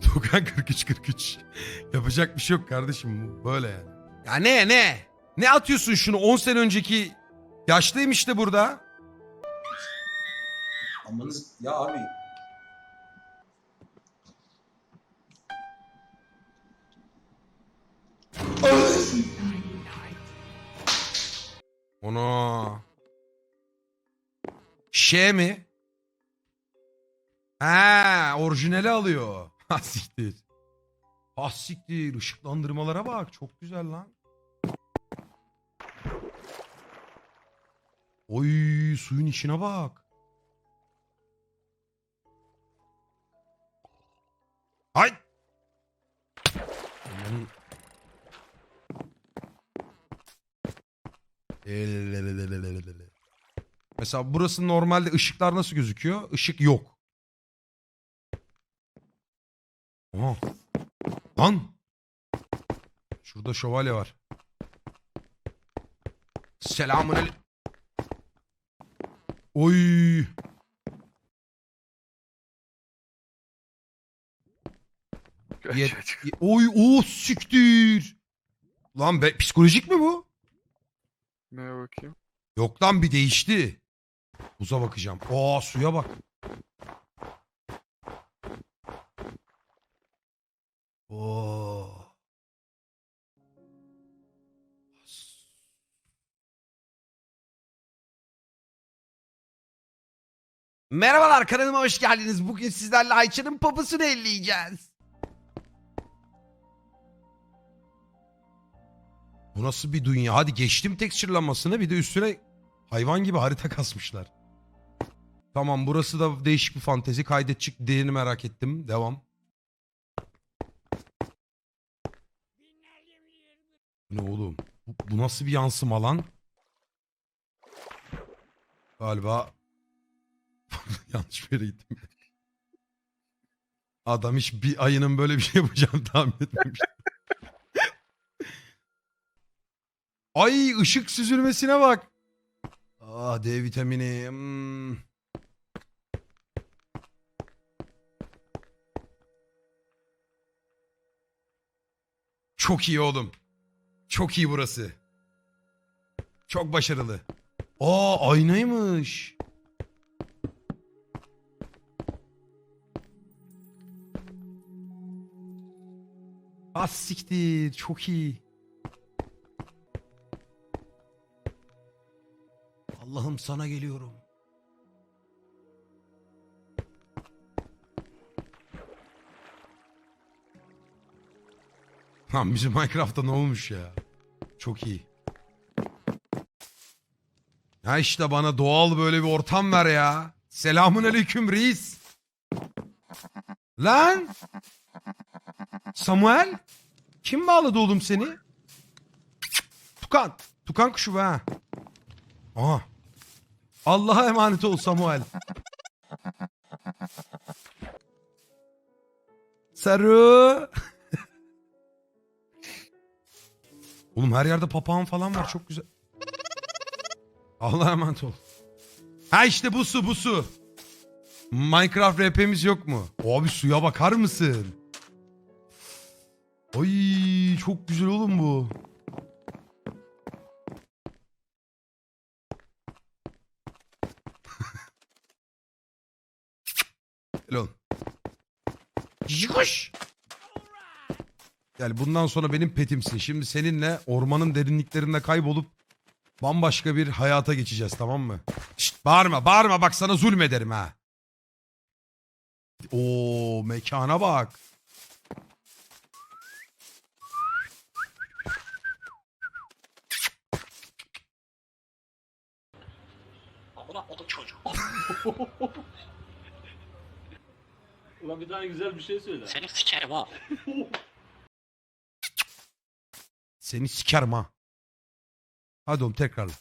Tukan 43 43. Yapacak bir şey yok kardeşim böyle yani. Ya ne ne? Ne atıyorsun şunu 10 sene önceki yaşlıyım işte burada. Amanız ya abi Onu. Şey mi? Ha, orijinali alıyor. Ha siktir. Işıklandırmalara bak. Çok güzel lan. Oy suyun içine bak. Ay. Mesela burası normalde ışıklar nasıl gözüküyor? Işık yok. Aha. Lan. Şurada şövalye var. Selamun aleyküm. Oy. Yet- ye- Oy o siktir. Lan be, psikolojik mi bu? Neye bakayım? Yok lan bir değişti. Buza bakacağım. Aa suya bak. Oo. Merhabalar kanalıma hoş geldiniz. Bugün sizlerle Ayça'nın papasını elleyeceğiz. Bu nasıl bir dünya? Hadi geçtim texture'lanmasını bir de üstüne hayvan gibi harita kasmışlar. Tamam burası da değişik bir fantezi. Kaydedecek değerini merak ettim. Devam. Ne oğlum? Bu, bu nasıl bir yansıma lan? Galiba yanlış bir yere gittim. Adam hiç bir ayının böyle bir şey yapacağını tahmin etmemiş. Ay ışık süzülmesine bak. Aa D vitamini. hmm. Çok iyi oğlum. Çok iyi burası. Çok başarılı. Aa aynaymış. Az siktir. Çok iyi. Allah'ım sana geliyorum. Lan bizim Minecraft'ta ne olmuş ya? Çok iyi. Ya işte bana doğal böyle bir ortam ver ya. Selamun aleyküm reis. Lan. Samuel. Kim bağladı oğlum seni? Tukan. Tukan kuşu be ha. Aha. Allah'a emanet ol Samuel. Sarı. Oğlum her yerde papağan falan var çok güzel. Allah'a emanet ol. Ha işte bu su bu su. Minecraft RP'miz yok mu? Abi suya bakar mısın? Ay çok güzel oğlum bu. Gel oğlum. Gel bundan sonra benim petimsin. Şimdi seninle ormanın derinliklerinde kaybolup bambaşka bir hayata geçeceğiz tamam mı? Şşt bağırma bağırma bak sana zulmederim ha. Oo mekana bak. Amına kodum çocuğu. Ulan bir tane güzel bir şey söyle. Seni sikerim ha. Seni sikerim ha. Hadi oğlum tekrarla.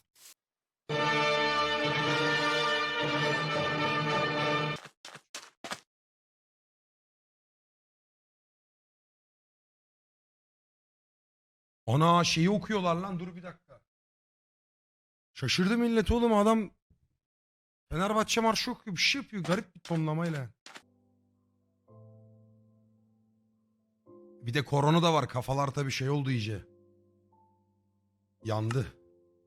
Ana şeyi okuyorlar lan dur bir dakika. Şaşırdı millet oğlum adam Fenerbahçe marşı okuyor bir şey yapıyor garip bir tonlamayla. Bir de korona da var. Kafalar tabii şey oldu iyice. Yandı.